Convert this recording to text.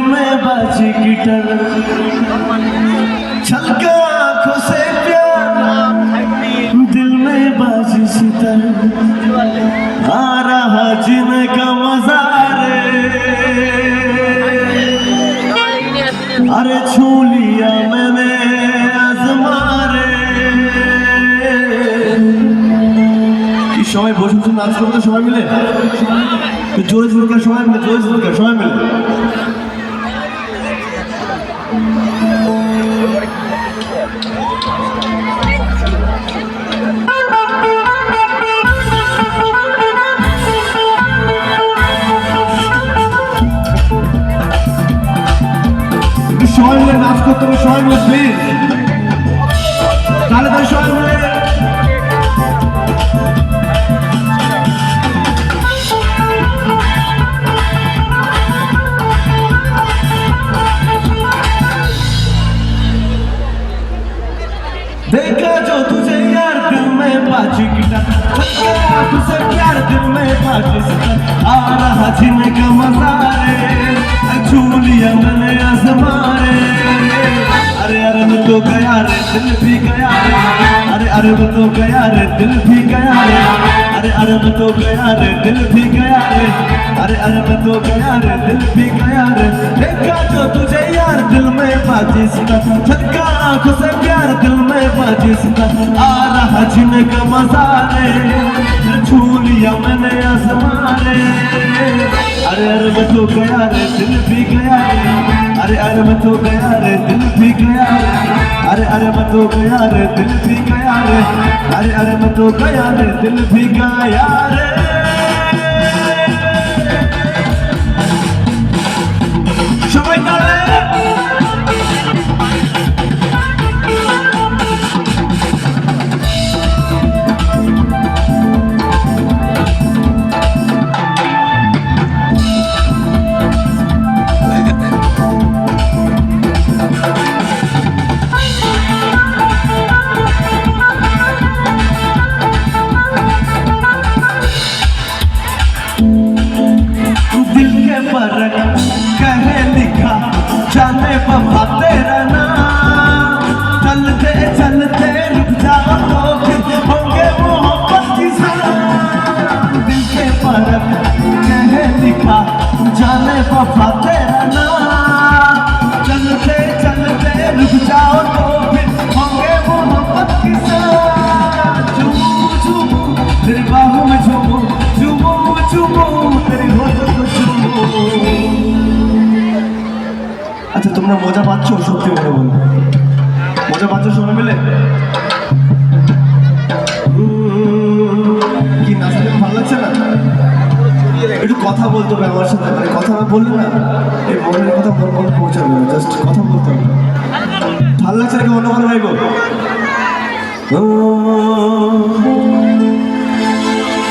में बाजी गिटर छलका आंखों से प्यार दिल में बाजी सितर आ रहा जीने का मजा रे अरे छू लिया मैंने आजमा रे কি সবাই বসে বসে নাচ করতে সবাই মিলে একটু জোরে জোরে করে সবাই মিলে জোরে জোরে করে সবাই মিলে একটু সবাই মিলে নাচ করতে হবে সবাই মিলে প্লিজ তাহলে তাহলে अरे अरे मैं तो गया दिल भी गया अरे अरे मैं तो गया रे, दिल भी गया रे। अरे अरे मैं तो गया रे, दिल भी गया रे। अरे अरे मैं तो गया रे, दिल भी गया रे। देखा जो तुझे यार, दिल अरे अरे, मैं तो गया रे, दिल भी गया रे। अरे अरे, मैं तो गया रे, दिल भी गया रे। अरे अरे, मैं तो गया दिल भी गया अरे अरे, मैं तो गया रे, दिल भी गया रे। Thank you. তোমরা মজা পাচ্ছ সত্যি করে বলো। মজা পাচ্ছ সবাই মিলে? কি নাচতে ভালো লাগছে না? একটু কথা বলতে হবে আমার সাথে মানে কথা না বললে না, এই মনের কথা মন মনে পৌঁছাবে জাস্ট কথা বলতে হবে। ভালো লাগছে নাকি অন্য ভালো ভাইবো? ও